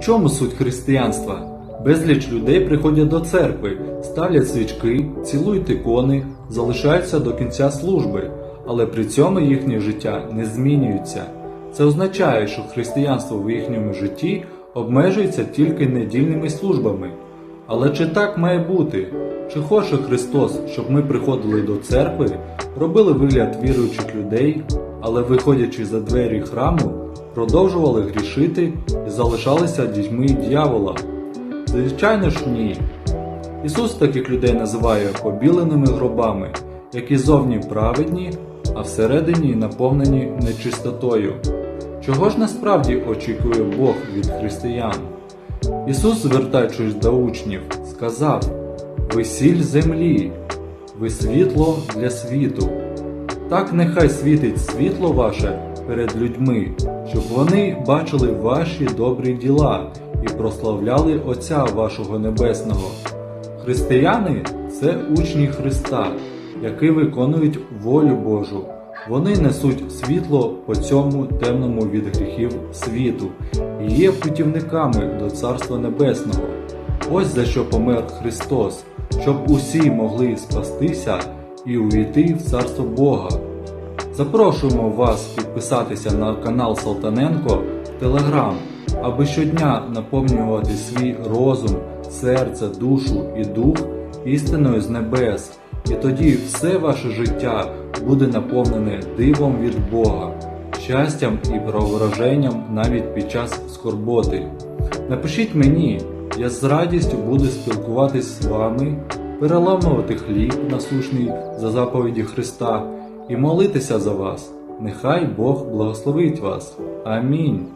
Чому суть християнства? Безліч людей приходять до церкви, ставлять свічки, цілують ікони, залишаються до кінця служби, але при цьому їхнє життя не змінюється. Це означає, що християнство в їхньому житті обмежується тільки недільними службами. Але чи так має бути? Чи хоче Христос, щоб ми приходили до церкви, робили вигляд віруючих людей, але виходячи за двері храму, продовжували грішити і залишалися дітьми дьявола? Звичайно ж ні. Ісус таких людей називає побіленими гробами, які зовні праведні, а всередині наповнені нечистотою. Чого ж насправді очікує Бог від християн? Ісус, звертаючись до учнів, сказав: Ви сіль землі, ви світло для світу. Так нехай світить світло ваше перед людьми, щоб вони бачили ваші добрі діла і прославляли Отця вашого Небесного. Християни це учні Христа, які виконують волю Божу. Вони несуть світло по цьому темному від гріхів світу і є путівниками до Царства Небесного. Ось за що помер Христос, щоб усі могли спастися і увійти в Царство Бога. Запрошуємо вас підписатися на канал Салтаненко Телеграм, аби щодня наповнювати свій розум, серце, душу і дух істиною з небес. І тоді все ваше життя буде наповнене дивом від Бога, щастям і преображенням навіть під час скорботи. Напишіть мені, я з радістю буду спілкуватись з вами, переламувати хліб насушний за заповіді Христа і молитися за вас. Нехай Бог благословить вас. Амінь.